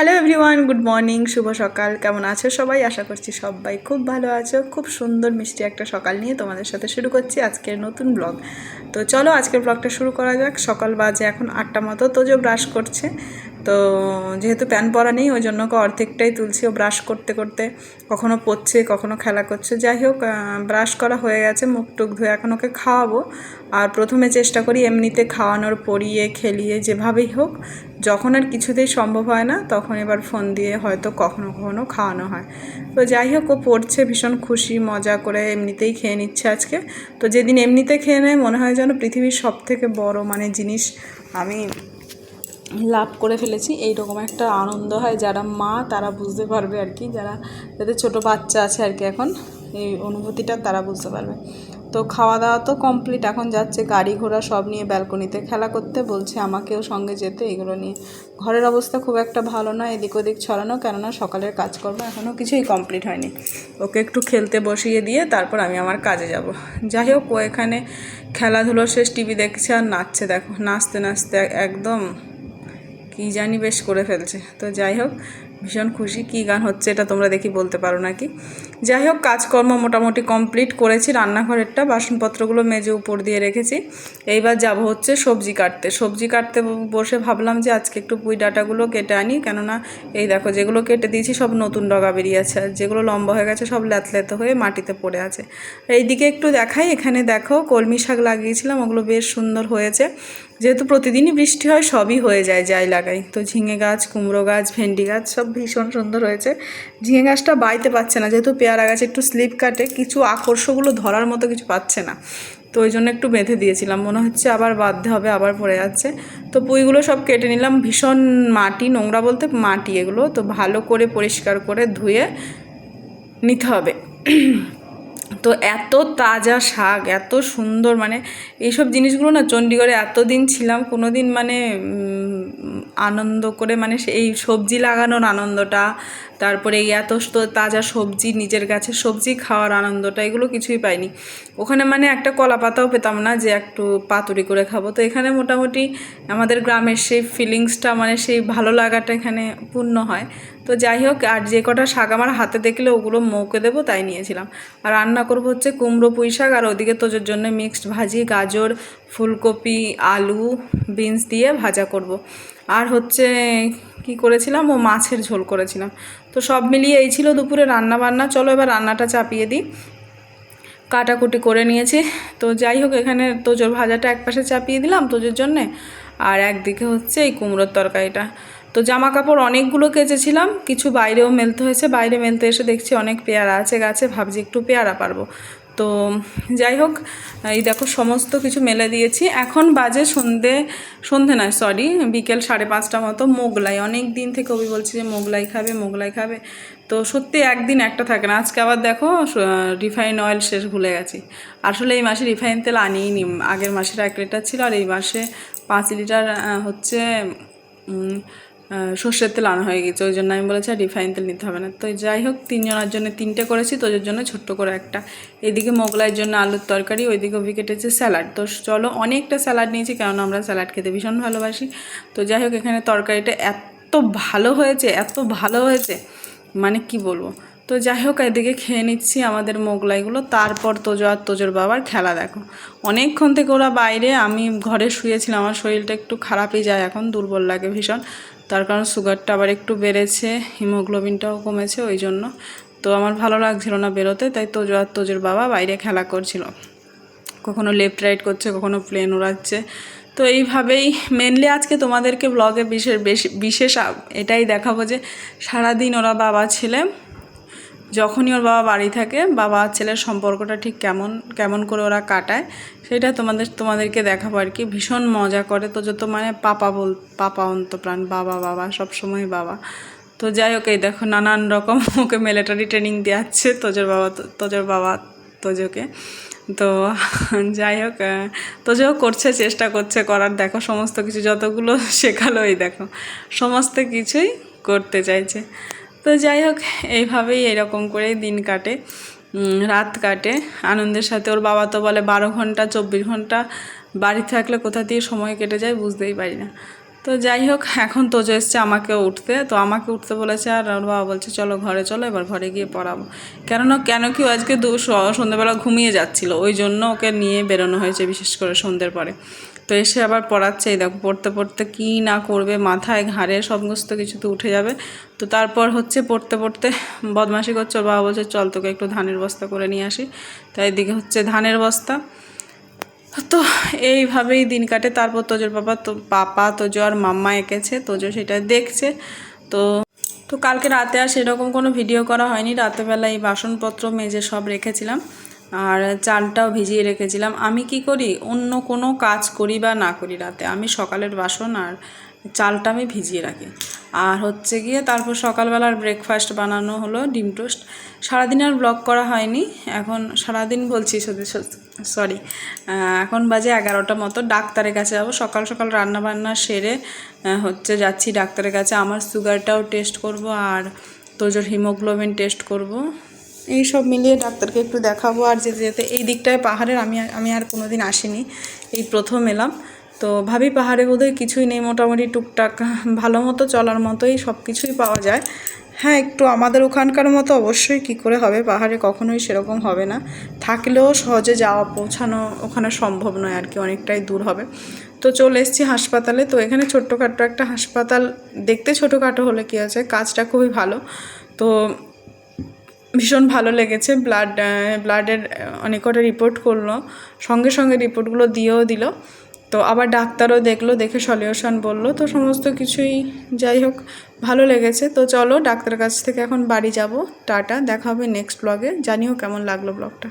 Hello everyone, good morning, শুভ সকাল। কেমন আছো সবাই? আশা করছি সবাই খুব ভালো আছো। খুব সুন্দর মিষ্টি একটা সকাল নিয়ে তোমাদের সাথে শুরু করছি আজকের নতুন ব্লগ। তো চলো আজকের ব্লগটা শুরু করা যাক। সকাল বাজে এখন আটটা মতো তোজো ব্রাশ করছে। তো যেহেতু প্যান পরা নেই, ওই জন্য অর্ধেকটাই তুলছি। ও ব্রাশ করতে করতে কখনো পড়ছে, কখনো খেলা করছে। যাই হোক ব্রাশ করা হয়ে গেছে, মুখ টুক ধুয়ে এখন ওকে খাওয়াবো। আর প্রথমে চেষ্টা করি এমনিতে খাওয়ানোর, পরিয়ে, খেলিয়ে, যেভাবেই হোক, যখন আর কিছুতেই সম্ভব হয় না, তখন এবার ফোন দিয়ে হয়তো কখনো কখনো খাওয়ানো হয়। তো যাই হোক, ও পড়ছে, ভীষণ খুশি, মজা করে এমনিতেই খেয়ে নিচ্ছে আজকে। তো যেদিন এমনিতে খেয়ে নেয়, মনে হয় যেন পৃথিবীর সব থেকে বড় মানে জিনিস আমি লাভ করে ফেলেছি। এইরকম একটা আনন্দ হয় যারা মা, তারা বুঝতে পারবে আর কি। যারা যাদের ছোট বাচ্চা আছে আর কি এখন, এই অনুভূতিটা তারা বুঝতে পারবে। তো খাওয়া দাওয়া তো কমপ্লিট এখন যাচ্ছে গাড়ি ঘোড়া সব নিয়ে ব্যালকনিতে খেলা করতে। বলছে আমাকেও সঙ্গে যেতে, এগুলো নিয়ে। ঘরের অবস্থা খুব একটা ভালো না, এদিক ওদিক ছড়ানো, কেননা সকালের কাজকর্ম এখনও কিছুই কমপ্লিট হয়নি। ওকে একটু খেলতে বসিয়ে দিয়ে তারপর আমি আমার কাজে যাব। যাই হোক, ও এখানে খেলাধুলো শেষ টিভি দেখছে আর নাচছে, দেখো। নাচতে নাচতে একদম কী জানি বেশ করে ফেলছে। তো যাই হোক, ভীষণ খুশি কী গান হচ্ছে এটা তোমরা দেখি বলতে পারো নাকি? যাই হোক, কাজকর্ম মোটামুটি কমপ্লিট করেছি, রান্নাঘরেরটা বাসনপত্রগুলো মেজে উপর দিয়ে রেখেছি। এইবার যাব হচ্ছে সবজি কাটতে। সবজি কাটতে বসে ভাবলাম যে আজকে একটু পুঁই ডাটাগুলো কেটে আনি, কেননা এই দেখো যেগুলো কেটে দিয়েছি সব নতুন ডগা বেরিয়েছে আর যেগুলো লম্বা হয়ে গেছে সব ল্যাতলেতে হয়ে মাটিতে পড়ে আছে। এইদিকে একটু দেখাই, এখানে দেখো কলমি শাক লাগিয়েছিলাম, ওগুলো বেশ সুন্দর হয়েছে। যেহেতু প্রতিদিনই বৃষ্টি হয়, সবই হয়ে যায় যাই লাগাই। তো ঝিঙে গাছ, কুমড়ো গাছ, ভেন্ডি গাছ সব ভীষণ সুন্দর হয়েছে। ঝিঙে গাছটা বাইতে পাচ্ছে না, যেহেতু পেয়ারা গাছ একটু স্লিপ কাটে, কিছু আকর্ষগুলো ধরার মতো কিছু পাচ্ছে না। তো ওই জন্য একটু বেঁধে দিয়েছিলাম, মনে হচ্ছে আবার বাঁধতে হবে, আবার পড়ে যাচ্ছে। তো পুঁইগুলো সব কেটে নিলাম, ভীষণ মাটি, নোংরা বলতে মাটি এগুলো। তো ভালো করে পরিষ্কার করে ধুয়ে নিতে হবে। তো এত তাজা শাক, এত সুন্দর মানে এইসব জিনিসগুলো না চণ্ডীগড়ে এত দিন ছিলাম কোনো দিন মানে আনন্দ করে মানে এই সবজি লাগানোর আনন্দটা, তারপরে এই এত তাজা সবজি, নিজের গাছের সবজি খাওয়ার আনন্দটা, এগুলো কিছুই পাইনি। ওখানে মানে একটা কলা পাতাও পেতাম না যে একটু পাতুরি করে খাব। তো এখানে মোটামুটি আমাদের গ্রামের সেই ফিলিংসটা মানে সেই ভালো লাগাটা এখানে পূর্ণ হয়। তো যাই হোক, আর যে কটা শাক আমার হাতে দেখলে ওগুলো মৌকে দেবো, তাই নিয়েছিলাম। আর রান্না করব হচ্ছে কুমড়ো পুঁই শাক, আর ওদিকে তোজোর জন্য মিক্সড ভাজি, গাজর ফুলকপি, আলু, বিনস দিয়ে ভাজা করব। আর হচ্ছে কি করেছিলাম? ও মাছের ঝোল করেছিলাম। তো সব মিলিয়ে এই ছিল দুপুরে রান্না বান্না চলো এবার রান্নাটা চাপিয়ে দিই। কাটাকুটি করে নিয়েছি। তো যাই হোক, এখানে তোজোর ভাজাটা একপাশে চাপিয়ে দিলাম তোজোর জন্যে। আর একদিকে হচ্ছে এই কুমড়োর তরকারিটা। তো জামা কাপড় অনেকগুলো কেচেছিলাম। কিছু বাইরেও মেলতে হয়েছে। বাইরে মেলতে এসে দেখছি অনেক পেয়ারা আছে গাছে। ভাবছি একটু পেয়ারা পারব। তো যাই হোক, এই দেখো সমস্ত কিছু মেলে দিয়েছি। এখন বাজে সন্ধে সন্ধে নয় সরি বিকেল সাড়ে পাঁচটা মতো, মোগলাই। অনেক দিন থেকে ওই বলছি যে মোগলাই খাবে মোগলাই খাবে। তো সত্যি একদিন একটা থাকে না। আজকে আবার দেখো রিফাইন অয়েল শেষ ভুলে গেছি। আসলে এই মাসে রিফাইন তেল আনিই নি আগের মাসের এক লিটার ছিল আর এই মাসে পাঁচ লিটার হচ্ছে সর্ষের তেল আনা হয়ে গেছে, ওই জন্য আমি বলেছি আর রিফাইন তেল নিতে হবে না। তো যাই হোক, তিনজনের জন্য তিনটে করেছি, তোদের জন্য ছোট্ট করে একটা। এদিকে মোগলাইয়ের জন্য আলুর তরকারি, ওইদিকে অভি কেটেছে স্যালাড। তো চলো, অনেকটা স্যালাড নিয়েছি, কেননা আমরা স্যালাড খেতে ভীষণ ভালোবাসি। তো যাই হোক, এখানে তরকারিটা এত ভালো হয়েছে, এত ভালো হয়েছে মানে কি বলব। তো যাই হোক, এদিকে খেয়ে নিচ্ছি আমাদের মোগলাইগুলো। তারপর তোজো আর তোজোর বাবার খেলা দেখো। অনেকক্ষণ থেকে ওরা বাইরে, আমি ঘরে শুয়েছিলাম, আমার শরীরটা একটু খারাপই যায় এখন, দুর্বল লাগে ভীষণ। তার কারণ সুগারটা আবার একটু বেড়েছে হিমোগ্লোবিনটাও কমেছে, ওই জন্য। তো আমার ভালো লাগছিল না বেরোতে, তাই তোজো আর তোজোর বাবা বাইরে খেলা করছিল। কখনো লেফট রাইট করছে, কখনো প্লেন উড়াচ্ছে। তো এইভাবেই মেনলি আজকে তোমাদেরকে ব্লগে বিশেষ বিশেষ, এটাই দেখাবো যে সারাদিন ওরা বাবা ছেলে। যখনই ওর বাবা বাড়ি থাকে, বাবা ছেলের সম্পর্কটা ঠিক কেমন কেমন করে ওরা কাটায়, সেটা তোমাদের, তোমাদেরকে দেখাবো আর কি। ভীষণ মজা করে তো যত মানে পাপা বল, পাপা অন্ত প্রাণ বাবা বাবা সব সময় বাবা। তো যাই হোক, এই দেখো নানান রকম ওকে মিলিটারি ট্রেনিং দেওয়াচ্ছে তোজোর বাবা তোজোর বাবা, তোজোকে। তো যাই হোক তোজোও করছে, চেষ্টা করছে করার। দেখো সমস্ত কিছু, যতগুলো শেখালো এই দেখো, সমস্ত কিছুই করতে চাইছে। তো যাই হোক, এইভাবেই এরকম করেই দিন কাটে। রাত কাটে। আনন্দের সাথে ওর বাবা তো বলে বারো ঘণ্টা, চব্বিশ ঘণ্টা বাড়ি থাকলে কোথা দিয়ে সময় কেটে যায় বুঝতেই পারি না। তো যাই হোক, এখন তোজো এসছে আমাকে উঠতে। তো আমাকে উঠতে বলেছে আর ওর বাবা বলছে, চলো ঘরে চলো, এবার ঘরে গিয়ে পড়াবো। কেননা, কেন কি আজকে দু সন্ধ্যেবেলা ঘুমিয়ে যাচ্ছিল। ওই জন্য ওকে নিয়ে বেরোনো হয়েছে বিশেষ করে সন্ধ্যের পরে। তো এসে আবার পড়াচ্ছে, এই দেখো পড়তে পড়তে কী না করবে, মাথায় ঘাড়ে সমস্ত কিছু তো উঠে যাবে। তো তারপর হচ্ছে পড়তে পড়তে বদমাশি করছে, ওর বাবা বলছে, চল তোকে একটু ধানের বস্তা করে নিয়ে আসি। তাই এদিকে হচ্ছে ধানের বস্তা। তো এইভাবেই দিন কাটে। তারপর তোজোর বাবা, তো পাপা, তোজো আর মাম্মা এঁকেছে, তোজো সেটা দেখছে। তো তো কালকে রাতে আর সেরকম কোনো ভিডিও করা হয়নি। রাতেবেলা এই বাসনপত্র মেজে সব রেখেছিলাম। আর চালটাও ভিজিয়ে রেখেছিলাম। আমি কি করি? অন্য কোনো কাজ করি বা না করি রাতে। আমি সকালের বাসন আর চালটা আমি ভিজিয়ে রাখি। আর হচ্ছে গিয়ে তারপর সকালবেলার ব্রেকফাস্ট বানানো হলো ডিম টোস্ট। সারাদিন আর ব্লগ করা হয়নি। এখন সারাদিন বলছি সত্যি সরি এখন বাজে এগারোটা মতো। ডাক্তারের কাছে যাব। সকাল সকাল রান্না বান্না সেরে হচ্ছে যাচ্ছি ডাক্তারের কাছে। আমার সুগারটাও টেস্ট করব আর তোজোর হিমোগ্লোবিন টেস্ট করব। এই সব মিলিয়ে ডাক্তারকে একটু দেখাবো আর যেতে যেতে এই দিকটায় পাহাড়ের, আমি আমি আর কোনো দিন আসিনি। এই প্রথম এলাম। তো ভাবি পাহাড়ে বোধহয় কিছুই নেই, মোটামুটি টুকটাক, ভালো মতো চলার মতোই সব কিছুই পাওয়া যায়। হ্যাঁ একটু আমাদের ওখানকার মতো অবশ্যই কি করে হবে, পাহাড়ে কখনোই সেরকম হবে না। থাকলেও সহজে যাওয়া, পৌঁছানো ওখানে সম্ভব নয় আর কি, অনেকটাই দূর হবে। তো চলে এসেছি হাসপাতালে। তো এখানে ছোট্টখাট্টো একটা হাসপাতাল, দেখতে ছোটোখাটো হলে কী আছে, কাজটা খুবই ভালো। তো ভীষণ ভালো লেগেছে। ব্লাড ব্লাডের অনেক কটা রিপোর্ট করল। সঙ্গে সঙ্গে রিপোর্টগুলো দিয়েও দিল। তো আবার ডাক্তারও দেখল, দেখে সলিউশন বলল। তো সমস্ত কিছুই যাই হোক, ভালো লেগেছে। তো চলো, ডাক্তারের কাছ থেকে এখন বাড়ি যাব। টাটা, দেখা হবে নেক্সট ব্লগে জানিও কেমন লাগল ব্লগটা